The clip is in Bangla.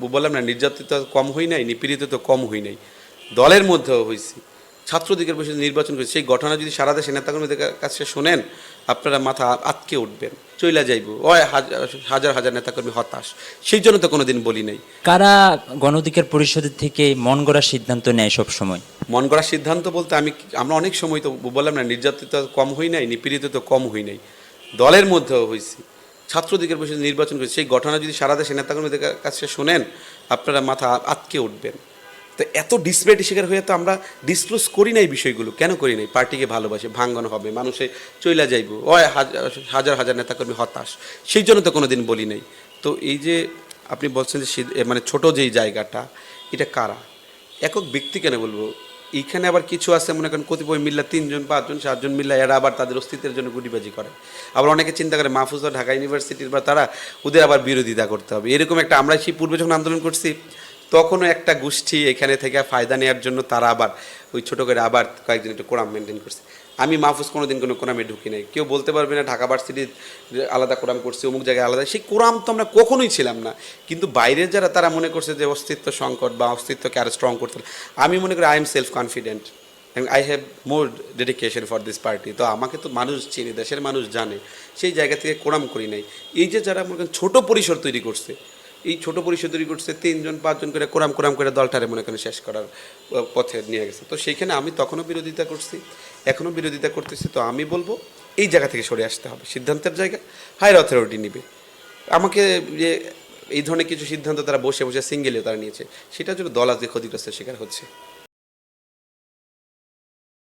বললাম না নির্যাতিত কম হই নাই নিপীড়িত তো কম হই নাই। দলের মধ্যেও হয়েছি ছাত্রদিকের বসে নির্বাচন করেছি। সেই ঘটনা যদি সারা দেশে নেতাকর্মীদের কাছে শোনেন আপনারা মাথা আ- আটকে উঠবেন চইলা যাইব। ওই হাজার হাজার নেতাকর্মী হতাশ। সেই জন্য তো কোনোদিন বলি নাই। কারা গণ অধিকার পরিষদের থেকে মন গড়া সিদ্ধান্ত নেয় সব সময়? মন করা সিদ্ধান্ত বলতে আমি আমরা অনেক সময় তো বললাম না নির্যাতিত কম হই নাই নিপীড়িত তো কম হই নাই। দলের মধ্যেও হয়েছি ছাত্রদিকের বসে নির্বাচন করেছি সেই ঘটনা যদি সারা দেশে নেতাকর্মীদের কাছে শোনেন, আপনারা মাথা আটকে উঠবেন। তো এত ডিসপ্লেটি শিকার হয়ে তো আমরা ডিসক্লোজ করি নাই বিষয়গুলো। কেন করি নাই? পার্টিকে ভালোবাসে, ভাঙ্গন হবে, মানুষে চইলা যাইব। ওই হাজার হাজার নেতাকর্মী হতাশ। সেই জন্য তো কোনোদিন বলি নাই। তো এই যে আপনি বলছেন যে মানে ছোট যেই জায়গাটা, এটা কারা? একক ব্যক্তি কেন বলব? এইখানে আবার কিছু আছে, মনে করেন কতিপয় মিল্লা তিনজন, পাঁচজন, সাতজন মিল্লা এরা আবার তাদের অস্তিত্বের জন্য গুটিবাজি করে। আবার অনেকে চিন্তা করে মাহফুজা ঢাকা ইউনিভার্সিটির বা তারা ওদের আবার বিরোধিতা করতে হবে। এরকম একটা আমরা সেই পূর্বে যখন আন্দোলন করছি তখনও একটা গোষ্ঠী এখানে থেকে ফায়দা নেওয়ার জন্য তারা আবার ওই ছোটো করে আবার কয়েকদিন একটু কোরাম মেনটেন করছে। আমি মাহফুজ কোনো দিন কোনো কোরামে ঢুকি নাই। কেউ বলতে পারবে না, ঢাকা ভার্সিটির আলাদা কোরাম করছে, অমুক জায়গায় আলাদা। সেই কোরাম তো আমরা কখনোই ছিলাম না। কিন্তু বাইরের যারা, তারা মনে করছে যে অস্তিত্ব সংকট বা অস্তিত্বকে আরও স্ট্রং করতে আমি মনে করি I am self confident I have more dedication for this party তো আমাকে তো মানুষ চিনি, দেশের মানুষ জানে। সেই জায়গা থেকে কোরাম করি নাই। এই যে যারা মনে করেন ছোটো পরিসর তৈরি করছে এই ছোট তৈরি করছে তিনজন, পাঁচজন করে কোরাম কোরাম করে দলটারে মনে করেন শেষ করার পথে নিয়ে গেছে। তো সেইখানে আমি তখনও বিরোধিতা করছি, এখনও বিরোধিতা করতেছি। তো আমি বলব, এই জায়গা থেকে সরে আসতে হবে। সিদ্ধান্তের জায়গা হায়ার অথরিটি নিবে। আমাকে যে এই ধরনের কিছু সিদ্ধান্ত তারা বসে বসে সিঙ্গেলে তারা নিয়েছে, সেটার জন্য দল আজকে ক্ষতিগ্রস্তের শিকার হচ্ছে।